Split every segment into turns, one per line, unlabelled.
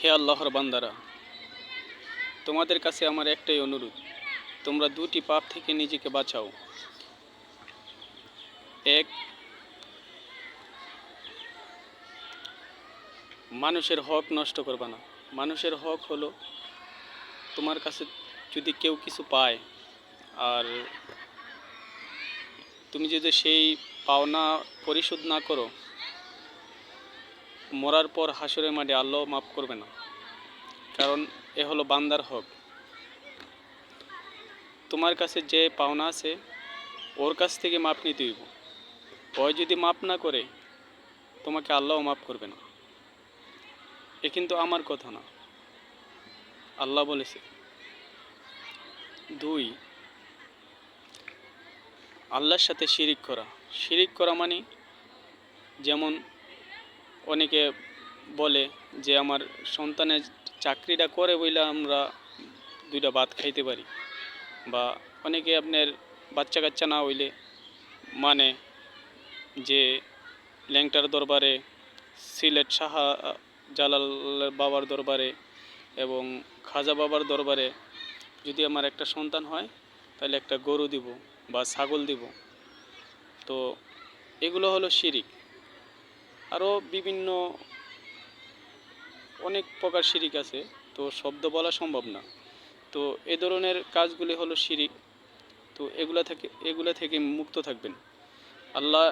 হে আল্লাহর বান্দারা, তোমাদের কাছে আমার একটাই অনুরোধ, তোমরা দুটি পাপ থেকে নিজেকে বাঁচাও। এক, মানুষের হক নষ্ট করবে না। মানুষের হক হলো তোমার কাছে যদি কেউ কিছু পায়, আর তুমি যদি সেই পাওনা পরিশোধ না করো মরার পর হাসরের মাঠে আল্লাহ মাফ করবে না। কারণ এ হলো বান্দার হক। তোমার কাছে যে পাওনা আছে, ওর কাছ থেকে মাপ নিতে হইব। ও যদি মাপ না করে, তোমাকে আল্লাহ মাফ করবে না। এ কিন্তু আমার কথা না। আল্লাহ বলেছে, দুই, আল্লাহর সাথে শিরিক করা। শিরিক করা মানে যেমন অনেকে বলে যে আমার সন্তানের চাকরিটা করে বইলে আমরা দুইটা ভাত খাইতে পারি। বা অনেকে আপনার বাচ্চা কাচ্চা না হইলে মানে যে ল্যাংটার দরবারে, সিলেট শাহা জালাল বাবার দরবারে এবং খাজা বাবার দরবারে যদি আমার একটা সন্তান হয়, তাহলে একটা গরু দিব বা ছাগল দিব। তো এগুলো হলো শিরিক। আরও বিভিন্ন অনেক প্রকার শিরিক আছে, তো শব্দ বলা সম্ভব না। তো এ ধরনের কাজগুলি হলো শিরিক। তো এগুলা থেকে এগুলা থেকে মুক্ত থাকবেন। আল্লাহ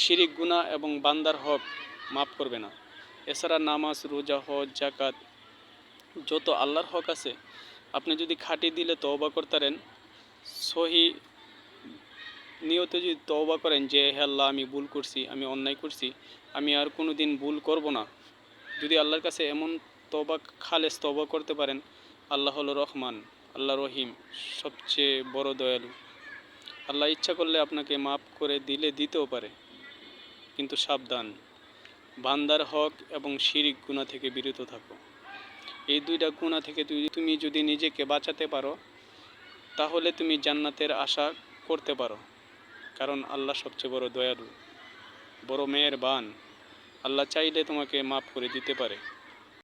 শিরিক, গুনাহ এবং বান্দার হক মাফ করবে না। এছাড়া নামাজ, রোজা, হজ জাকাত যত আল্লাহর হক আছে, আপনি যদি খাটি দিলে তওবা করতারেন, সহি নিয়ত যদি তওবা করেন যে, হে আল্লাহ, আমি ভুল করছি, আমি অন্যায় করছি, আমি আর কোনো দিন ভুল করব না। যদি আল্লাহর কাছে এমন তওবা খালেস তওবা করতে পারেন, আল্লাহ হলো রহমান, আল্লাহ রহিম, সবচেয়ে বড় দয়ালু। আল্লাহ ইচ্ছা করলে আপনাকে মাফ করে দিলে দিতেও পারে, কিন্তু সাবধান। বান্দার হক এবং শিরিক গুণা থেকে বিরত থাকো। এই দুইটা গুণা থেকে তুমি যদি নিজেকে বাঁচাতে পারো, তাহলে তুমি জান্নাতের আশা করতে পারো। কারণ আল্লাহ সবচেয়ে বড় দয়ালু, বড় মেয়ের বান আল্লাহ চাইলে তোমাকে মাফ করে দিতে পারে।